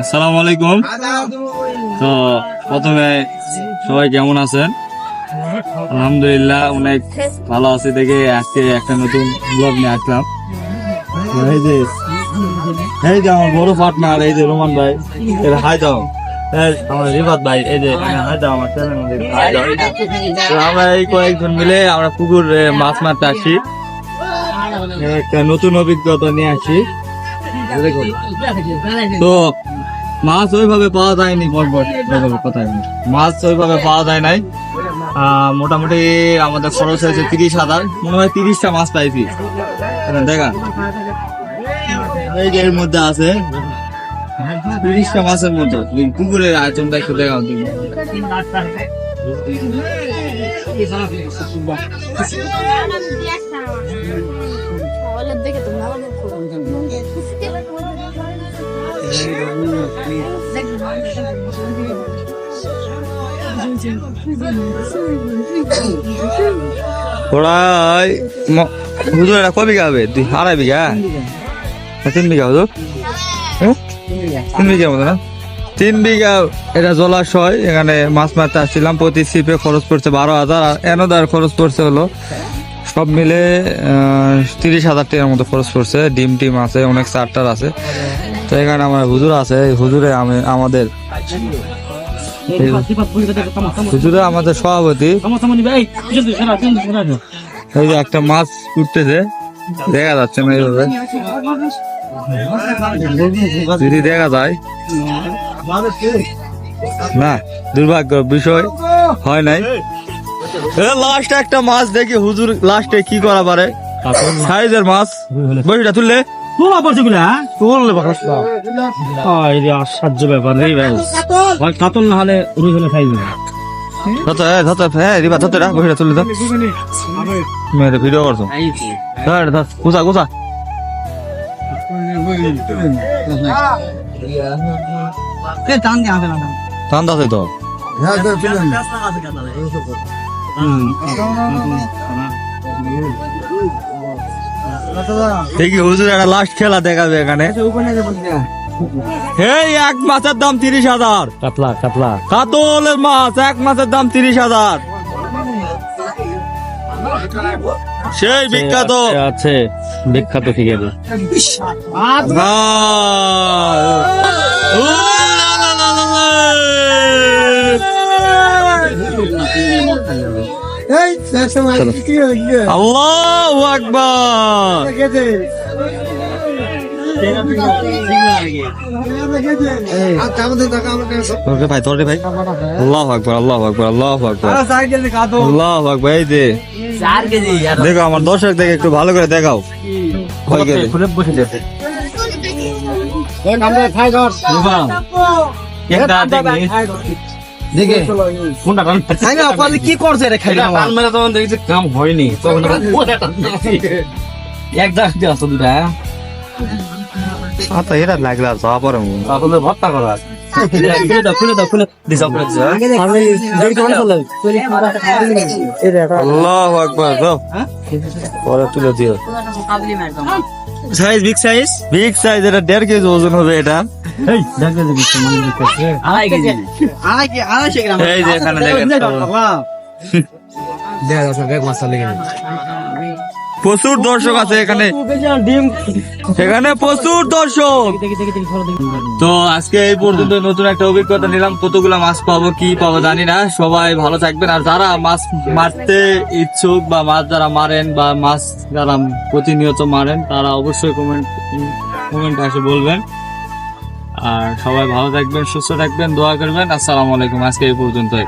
আসসালামু আলাইকুম। তো প্রথমে সবাই কেমন আছেন? আলহামদুলিল্লাহ, অনেক ভালো আছি দেখে আজকে একটা নতুন ব্লগ নিয়ে আসলাম। এই যে এই যে আমার বড় পার্টনার এই যে রোমান ভাই, এর হাই দাও। আমার রিফাত ভাই, এই যে হাই দাও আমার আমরা এই কয়েকজন মিলে আমরা পুকুরে মাছ মারতে আসি। একটা নতুন অভিজ্ঞতা নিয়ে আসি। তো মাছ ওইভাবে পাওয়া যায়নি বরবর কোথায় মাছ ওইভাবে পাওয়া যায় নাই। মোটামুটি আমাদের খরচ হয়েছে তিরিশ হাজার। মনে হয় তিরিশটা মাছ পাইছি। দেখা। এর মধ্যে আছে। তিরিশটা মাছের মতো পুকুরের আয়োজনটা একটু দেখাও তুমি। দেখে তো হবে? আড়াই বিঘা? তিন বিঘা? তিন বিঘা তিন বিঘা এটা জলাশয়, এখানে মাছ মারতে আসছিলাম। প্রতি সিপে খরচ পড়ছে বারো হাজার, আর এনদার খরচ পড়ছে হলো সব মিলে তিরিশ হাজার টাকার মতো খরচ পড়ছে। ডিম টিম আছে, অনেক চারটার আছে। তো এখানে আমার হুজুর আছে হুজুরে আমি, আমাদের হুজুরে আমাদের সভাপতি। এই যে একটা মাছ উঠতেছে, দেখা যাচ্ছে না এইভাবে। যদি দেখা যায়, না, দুর্ভাগ্য বিষয়, হয় নাই। লাস্ট একটা মাছ দেখি হুজুর লাস্টে কি করা পারে? সাইজের মাছ। বইটা তুললে। তোলা পড়ছে গুলা তোলে এই যে আশ্চর্য ব্যাপার রে ভাই ভাই কাতল না হলে রুই হলে খাইবে না। ধত ধত হ্যাঁ রিবা বইটা মেরে ভিডিও করছ। ধর টান দাসে তো। দেখি হুজুর একটা লাস্ট খেলা দেখাবে এখানে। এই এক মাছের দাম তিরিশ হাজার। কাতলা কাতলা। কাতলের মাছ এক মাছের দাম তিরিশ হাজার। সেই বিখ্যাত। আছে বিখ্যাত ঠিক আছে আল্লাহ আকবার। তোরে ভাই তোরে ভাই? আল্লাহ আকবার আল্লাহ আকবার আল্লাহ আকবার। আল্লাহ আকবার এই যে। দেখো আমার দর্শক দেখে একটু ভালো করে দেখাও। দেখে কোনটা টান। কি করছে রে খাইলে টান মেরে তখন দেখছি কাম হয়নি। তখন এক জায়গাতে আসতো দুটা এটা লাগলা যা পারে তাহলে ভর্তা করা খুলে দাও খুলে দাও খুলে দিস খুলে দিস আল্লাহ আকবার যাও। পরে তুলে দিও। Size big size? Big size এটা দেড় কেজি ওজন হবে এটা। এই দেখে দিবি মানে দেখছে আড়াই কেজি এই যে এখানে দেখেন প্রচুর দর্শক আছে এখানে। এখানে প্রচুর দর্শক। তো আজকে এই পর্যন্ত নতুন একটা অভিজ্ঞতা নিলাম। কতগুলা মাছ পাবো কি পাবো জানি না। সবাই ভালো থাকবেন। আর যারা মাছ মারতে ইচ্ছুক বা মাছ যারা মারেন বা মাছ যারা প্রতিনিয়ত মারেন তারা অবশ্যই কমেন্ট কমেন্ট এসে বলবেন। আর সবাই ভালো থাকবেন সুস্থ থাকবেন দোয়া করবেন। আসসালামু আলাইকুম। আজকে এই পর্যন্তই।